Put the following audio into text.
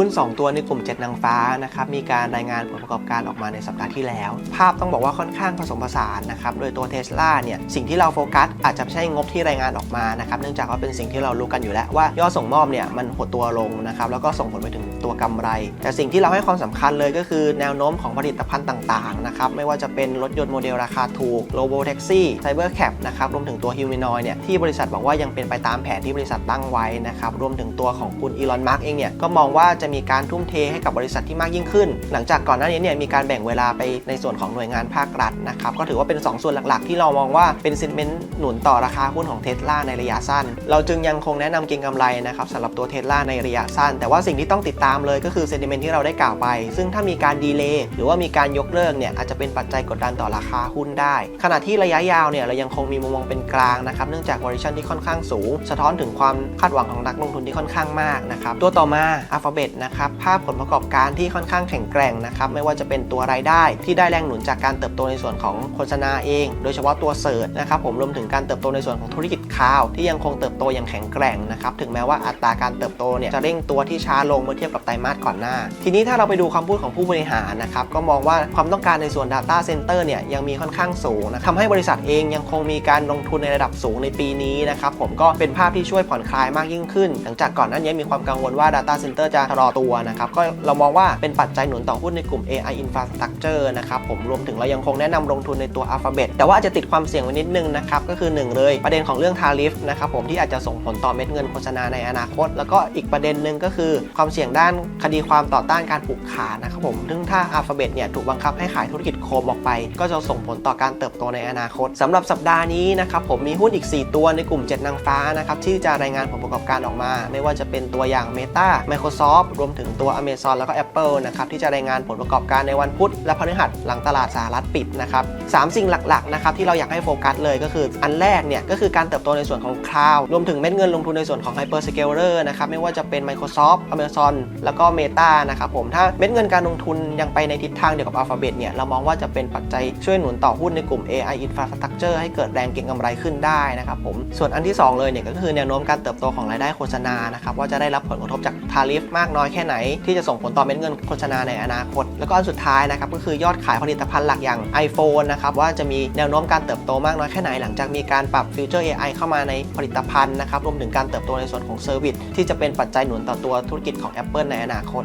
หุ้น 2 ตัวในกลุ่ม 7 นางฟ้านะครับมีการรายงานผลประกอบการออกมาในสัปดาห์ที่แล้ว ภาพต้องบอกว่าค่อนข้างผสมผสานนะครับโดยตัวเทสลาเนี่ยสิ่งที่เราโฟกัสอาจจะไม่ใช่งบที่รายงานออกมานะครับเนื่องจากว่าเป็นสิ่งที่เรารู้กันอยู่แล้วว่ายอดส่งมอบเนี่ยมันหดตัวลงนะครับแล้วก็ส่งผลไปถึงตัวกำไร แต่สิ่งที่เราให้ความสำคัญเลยก็คือแนวโน้มของผลิตภัณฑ์ต่างๆนะครับไม่ว่าจะเป็นรถยนต์โมเดลราคาถูก Robo Taxi Cyber Cap นะครับรวมถึงตัว Humanoid เนี่ยที่บริษัทบอกว่ายังเป็นไปตามแผนที่บริษัทตั้งไว้นะครับรวมถึงตัวของคุณอีลอนมาร์กเองเนี่ยก็มองว่าจะมีการทุ่มเทให้กับบริษัทที่มากยิ่งขึ้น หลังจากก่อนหน้านี้เนี่ยมีการแบ่งเวลาไปในส่วนของหน่วยงานภาครัฐนะครับก็ถือว่าเป็น 2 ส่วนหลักๆ ที่เรามองว่าเป็นซินเมนต์หนุนต่อราคาหุ้นของเทสลาในระยะสั้น เราจึงยังคงแนะนำเก็งกำไรนะครับสำหรับตัวเทสลาในระยะสั้น แต่ว่าสิ่งที่ต้องติดตามเลยก็คือเซนติเมนต์ที่เราได้กล่าวไป ซึ่งถ้ามีการดีเลย์หรือว่ามีการยกเลิกเนี่ยอาจจะเป็นปัจจัยกดดันต่อราคาหุ้นได้ ขณะที่ระยะยาวเนี่ยเรายังคงมีมุมมองเป็นกลางนะครับเนื่องจาก valuation ที่ค่อนข้างสูง สะท้อนถึงความคาดหวังของนักลงทุนที่ค่อนข้างมากนะครับตัวต่อมา Alphabet นะครับภาพผลประกอบการที่ค่อนข้างแข็งแกร่งนะครับไม่ว่าจะเป็นตัวรายได้ที่ได้แรงหนุนจากการเติบโตในส่วนของโฆษณาเอง โดยเฉพาะตัวเสิร์ชนะครับผมรวมถึงการเติบโตในส่วนของธุรกิจคลาว ที่ยังคงเติบโตอย่างแข็งแกร่งนะครับถึงแม้ว่าอัตราการเติบโตเนี่ยจะเร่งตัวที่ช้าลงเมื่อเทียบกับไตรมาสก่อนหน้า ทีนี้ถ้าเราไปดูคำพูดของผู้บริหารนะครับก็มองว่าความต้องการในส่วน Data Center เนี่ยยังมีค่อนข้างสูงนะทำให้บริษัทเองยังคงมีการลงทุนในระดับสูงในปีนี้นะครับผมก็เป็นภาพที่ช่วยผ่อนคลายมากยิ่งขึ้น หลังจากก่อนหน้านี้มีความกังวลว่า Data Center จะชะลอตัวนะครับก็เรามองว่าเป็นปัจจัยหนุนต่อหุ้นในกลุ่ม AI Infrastructure นะครับผมรวมถึงเรายังคงแนะนำลงทุนในตัว Alphabet แต่ว่าอาจจะติดความเสี่ยงไว้นิดนึงนะครับก็คือหนึ่งเลยประเด็นของเรื่องทาริฟนะครับผมที่อาจจะส่งผลต่อเม็ดเงินโฆษณาในอนาคต แล้วก็อีกประเด็นหนึ่งก็คือความเสี่ยงด้านคดีความต่อต้านการผูกขาดนะครับผมซึ่งถ้า Alphabet เนี่ยถูกบังคับให้ขายธุรกิจโคมออกไป ก็จะส่งผลต่อการเติบโตในอนาคตสำหรับสัปดาห์นี้นะครับผมมีหุ้นอีก 4 ตัวในกลุ่ม 7 นางฟ้านะครับที่จะรายงานผลประกอบการออกมา ไม่ว่าจะเป็นตัวอย่าง Meta Microsoft รวมถึงตัว Amazon แล้วก็ Apple นะครับที่จะรายงานผลประกอบการในวันพุธและพฤหัสหลังตลาดสหรัฐปิดนะครับสามสิ่งหลักๆนะครับที่เราอยากให้โฟกัสเลยก็คืออันแรกเนี่ยก็คือการเติบโตในส่วนของ Cloud รวมถึงเม็ดเงินลงทุนในส่วนของ Hyperscaler นะครับไม่ว่าจะเป็น Microsoft Amazon แล้วก็ Meta นะครับผมถ้าเม็ดเงินการลงทุนยังไปในทิศทางเดียวกับ Alphabet เนี่ยเรามองว่าจะเป็นปัจจัยช่วยหนุนต่อหุ้นในกลุ่ม AI Infrastructure ให้เกิดแรงเก็งกำไรขึ้นได้นะครับผมส่วนอันที่ 2 เลยเนี่ยก็คือแนวโน้มการเติบโตของรายได้โฆษณานะครับว่าจะได้รับผลกระทบจากทาริฟมากน้อยแค่ไหน ที่จะส่งผลต่อเม็ดเงินโฆษณาในอนาคต แล้วก็อันสุดท้ายนะครับก็คือยอดขายผลิตภัณฑ์หลักอย่าง iPhone นะครับว่าจะมีแนวโน้มการเติบโตมากน้อยแค่ไหนหลังจากมีการปรับฟิวเจอร์ AI เข้ามาในผลิตภัณฑ์นะครับรวมถึงการเติบโตในส่วนของเซอร์วิสที่จะเป็นปัจจัยหนุนต่อตัวธุรกิจของ Apple ในอนาคต